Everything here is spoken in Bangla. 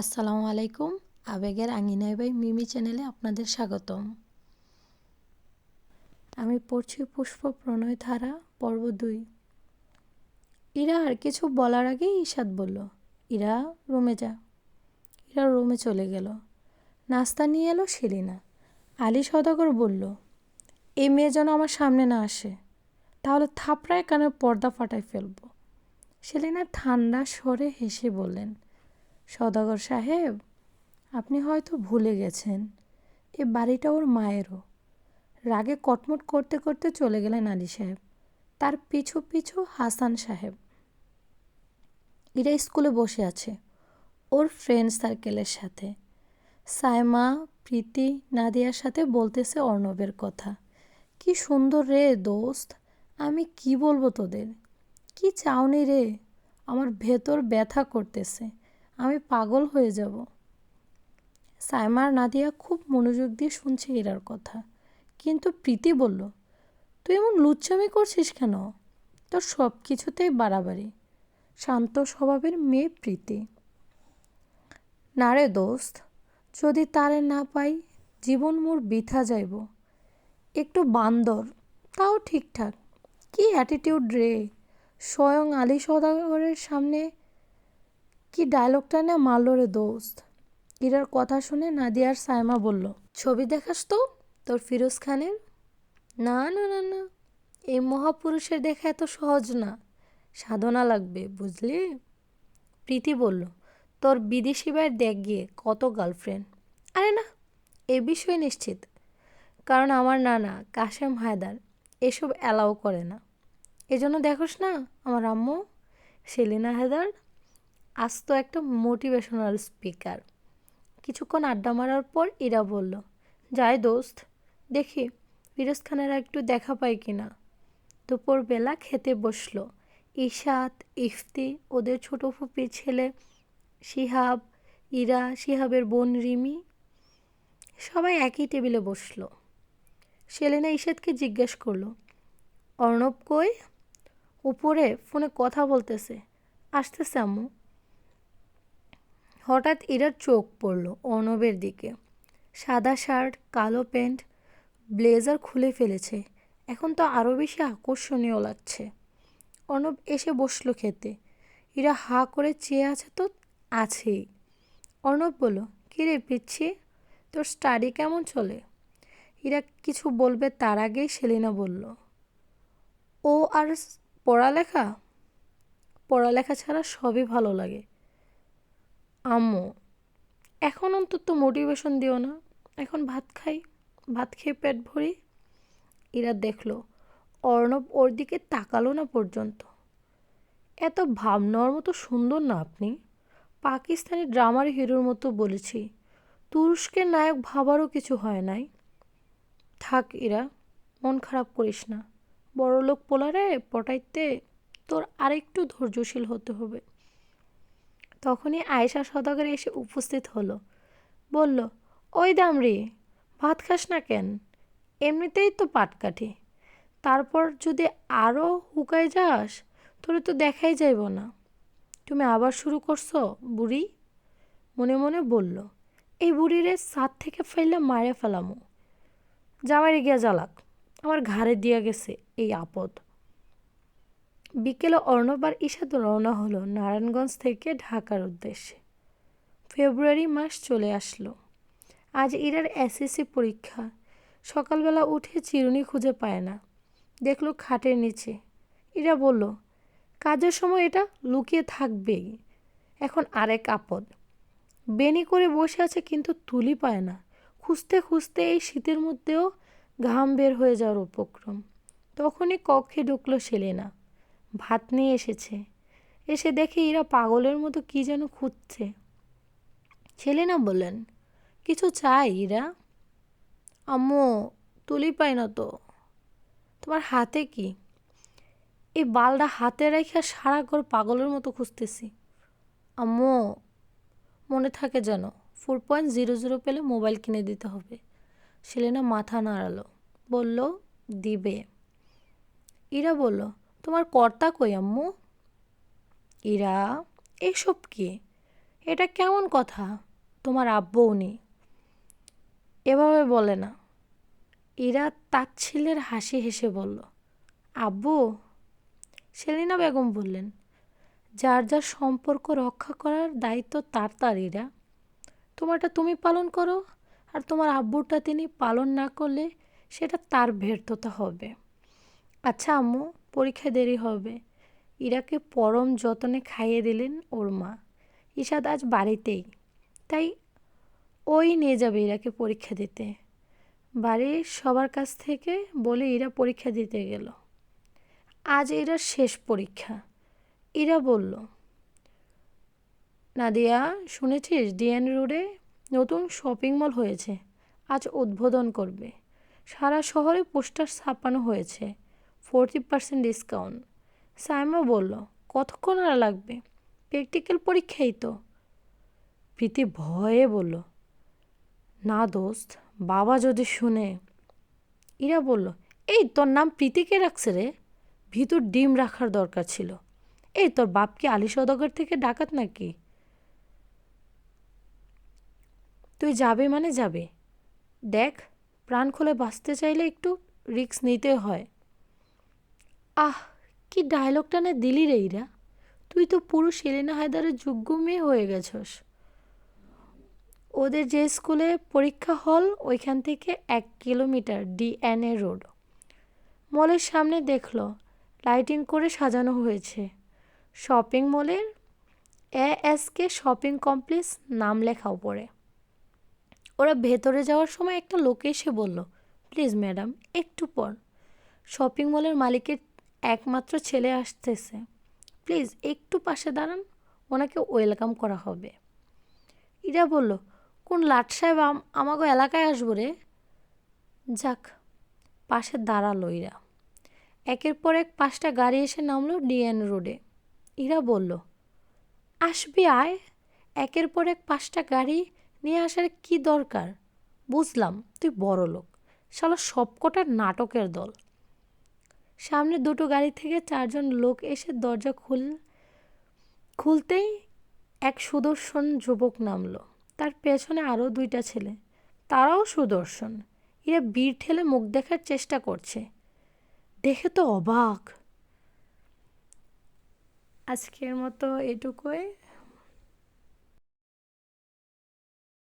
আসসালামু আলাইকুম। আবেগের আঙিনায় বাই মিমি চ্যানেলে আপনাদের স্বাগতম। আমি পড়ছি পুষ্প প্রণয় ধারা, পর্ব দুই। ইরা আর কিছু বলার আগেই ঈশাদ বলল, ইরা, রুমে যা। ইরা রুমে চলে গেল। নাস্তা নিয়ে এলো সেলিনা। আলী সদাগর বলল, এই মেয়ে যেন আমার সামনে না আসে। তাহলে থাপড়ায় কানে পর্দা ফাটায় ফেলব। সেলিনা ঠান্ডা স্বরে হেসে বললেন সদাগর সাহেব, আপনি হয়তো ভুলে গেছেন, এ বাড়িটা ওর মায়েরও। রাগে কটমট করতে করতে চলে গেলেন আলী সাহেব, তার পিছু পিছু হাসান সাহেব। এরা স্কুলে বসে আছে, ওর ফ্রেন্ড সার্কেলের সাথে। সায়মা, প্রীতি, নাদিয়ার সাথে বলতেছে অর্ণবের কথা। কি সুন্দর রে দোস্ত, আমি কি বলব তোদের? কি চাওনি রে? আমার ভেতর ব্যথা করতেছে। আমি পাগল হয়ে যাব। সাইমার নাদিয়া খুব মনোযোগ দিয়ে শুনছে এরার কথা। কিন্তু প্রীতি বলল, তুই এমন লুচ্চামি করছিস কেন? তোর সব কিছুতেই বাড়াবাড়ি। শান্ত স্বভাবের মেয়ে প্রীতি। না রে দোস্ত, যদি তারে না পাই জীবন মোর বৃথা যাইব। একটু বান্দর, তাও ঠিকঠাক। কি অ্যাটিটিউড রে? স্বয়ং আলী সদাগরের সামনে কি ডায়লগটা না মারল রে দোস্ত? ইরার কথা শুনে নাদিয়ার সায়মা বলল, ছবি দেখাস তো, তোর ফিরোজ খানের? না না না না, এই মহাপুরুষের দেখা এত সহজ না, সাধনা লাগবে, বুঝলি? প্রীতি বলল, তোর বিদেশি ভাইয়ের দেখ গিয়ে কত গার্লফ্রেন্ড আরে না, এ বিষয়ে নিশ্চিত, কারণ আমার নানা কাশেম হায়দার এসব অ্যালাউ করে না। এজন্য দেখোস না, আমার আম্মু, সেলিনা হায়দার আজ তো একটা মোটিভেশনাল স্পিকার। কিছুক্ষণ আড্ডা মারার পর ইরা বলল, যায় দোস্ত, দেখি ফিরোজ খানের একটু দেখা পায় পাই কিনা দুপুরবেলা খেতে বসল। ইশাত ইফতি, ওদের ছোট ফুপির ছেলে, শিহাব, ইরা, শিহাবের বোন রিমি, সবাই একই টেবিলে বসল। সেলেনা ইশাদকে জিজ্ঞেস করল, অর্ণব কই? উপরে, ফোনে কথা বলতেছে। আসতেছে আম্মু। হঠাৎ ইরার চোখ পড়ল অর্ণবের দিকে। সাদা শার্ট, কালো প্যান্ট, ব্লেজার খুলে ফেলেছে। এখন তো আরও বেশি আকর্ষণীয় লাগছে। অর্ণব এসে বসল খেতে। ইরা হা করে চেয়ে আছে তো আছেই। অর্ণব বলল কিরে পিচ্ছি, তোর স্টাডি কেমন চলে? ইরা কিছু বলবে তার আগেই সেলিনা বলল, ও আর পড়ালেখা? পড়ালেখা ছাড়া সবই ভালো লাগে। আম্মু, এখন অন্তত মোটিভেশন দিও না। এখন ভাত খাই, ভাত খেয়ে পেট ভরি। এরা দেখল, অর্ণব ওর দিকে তাকালো না পর্যন্ত। এত ভাব নেওয়ার মতো সুন্দর না আপনি। পাকিস্তানি ড্রামার হিরোর মতো বলেছি। তুরস্কের নায়ক ভাবারও কিছু হয় নাই। থাক এরা মন খারাপ করিস না। বড়লোক পোলারে পটাইতে তোর আরেকটু ধৈর্যশীল হতে হবে। তখনই আয়েশা সদাগর এসে উপস্থিত হলো। বলল, ওই দামরি ভাত খাস না কেন? এমনিতেই তো পাটকাঠি। তারপর যদি আরও হুকায় যাস, তোরে তো দেখাই যাইব না। তুমি আবার শুরু করছ, বুড়ি? মনে মনে বলল, এই বুড়িরে সাত থেকে ফেললে মারে ফেলামো। জামাইরে গিয়া জ্বালাক। আমার ঘাড়ে দিয়া গেছে এই আপদ। বিকেলে অর্ণব আর ঈশাদ রওনা হলো নারায়ণগঞ্জ থেকে ঢাকার উদ্দেশ্যে। ফেব্রুয়ারি মাস চলে আসলো। আজ ইরার এসএসসি পরীক্ষা। সকালবেলা উঠে চিরুনি খুঁজে পায় না। দেখল খাটের নিচে। ইরা বলল, কাজের সময় এটা লুকিয়ে থাকবেই। এখন আরেক আপদ। বেনি করে বসে আছে কিন্তু তুলি পায় না। খুঁজতে খুঁজতে এই শীতের মধ্যেও ঘাম বের হয়ে যাওয়ার উপক্রম। তখনই কক্ষে ঢুকলো সেলেনা। ভাত নিয়ে এসেছে। এসে দেখে এরা পাগলের মতো কি যেন খুঁজছে। ছেলে না বললেন, কিছু চাই ইরা? আম্মু, তুলি পাই না তো। তোমার হাতে কি? এই বালটা হাতে রেখে সারা ঘর পাগলের মতো খুঁজতেছি। আম্মু, মনে থাকে যেন ফোর পয়েন্ট জিরো জিরো পেলে মোবাইল কিনে দিতে হবে। সেলেনা মাথা নাড়ালো। বলল, দিবে। ইরা বলল তোমার কর্তা কই আম্মু? ইরা, এসব কে? এটা কেমন কথা? তোমার আব্বু উনি এভাবে বলে না। ইরা তাচ্ছিল্যের হাসি হেসে বলল, আব্বু? সেলিনা বেগম বললেন, যার যার সম্পর্ক রক্ষা করার দায়িত্ব তার তার, ইরা। তোমারটা তুমি পালন করো, আর তোমার আব্বুরটা তিনি পালন না করলে সেটা তার ব্যর্থতা হবে। আচ্ছা আম্মু পরীক্ষা দেরি হবে। ইরাকে পরম যতনে খাইয়ে দিলেন ওর মা। ইশাদ আজ বাড়িতেই, তাই ওই নিয়ে যাবে ইরাকে পরীক্ষা দিতে। বাড়ির সবার কাছ থেকে বলে ইরা পরীক্ষা দিতে গেল। আজ এরা শেষ পরীক্ষা। ইরা বলল, নাদিয়া, শুনেছিস? ডিএন রোডে নতুন শপিং মল হয়েছে। আজ উদ্বোধন করবে। সারা শহরে পোস্টার ছাপানো হয়েছে। Forty percent discount. সাইমা বলল, কতক্ষণ আর লাগবে? প্র্যাকটিক্যাল পরীক্ষাই তো। প্রীতি ভয়ে বলল, না দোস্ত, বাবা যদি শুনে। ইরা বলল, এই তোর নাম প্রীতিকে রাখছে রে? ভিতর ডিম রাখার দরকার ছিল। এই তোর বাপ কি আলি সদগর থেকে ডাকাত নাকি? তুই যাবে মানে যাবে। দেখ, প্রাণ খুলে বাঁচতে চাইলে একটু রিস্ক নিতে হয়। আহ, কি ডায়লগটা না দিলি রে ইরা? তুই তো পুরো সেলিনা হায়দারের যোগ্য মেয়ে হয়ে গেছস। ওদের যে স্কুলে পরীক্ষা হল ওইখান থেকে এক কিলোমিটার ডিএনএ রোড মলের সামনে দেখল লাইটিং করে সাজানো হয়েছে। শপিং মলের এ এসকে শপিং কমপ্লেক্স নাম লেখা উপরে। ওরা ভেতরে যাওয়ার সময় একটা লোক এসে বলল প্লিজ ম্যাডাম একটু পর। শপিং মলের মালিকের একমাত্র ছেলে আসতেছে। প্লিজ একটু পাশে দাঁড়ান, ওনাকে ওয়েলকাম করা হবে। ইরা বলল, কোন লাট সাহেব আমাকে এলাকায় আসব রে? যাক, পাশে দাঁড়াল ইরা। একের পর এক পাঁচটা গাড়ি এসে নামলো ডিএন রোডে। ইরা বলল, আসবি আয়। একের পর এক পাঁচটা গাড়ি নিয়ে আসার কি দরকার? বুঝলাম, তুই বড় লোক শালা সবকটা নাটকের দল। সামনে দুটো গাড়ি থেকে চারজন লোক এসে দরজা খুল, খুলতেই এক সুদর্শন যুবক নামলো। তার পেছনে আরও দুইটা ছেলে। তারাও সুদর্শন। এরা বীর ঠেলে মুখ দেখার চেষ্টা করছে। দেখে তো অবাক। আজকের মতো এটুকুই।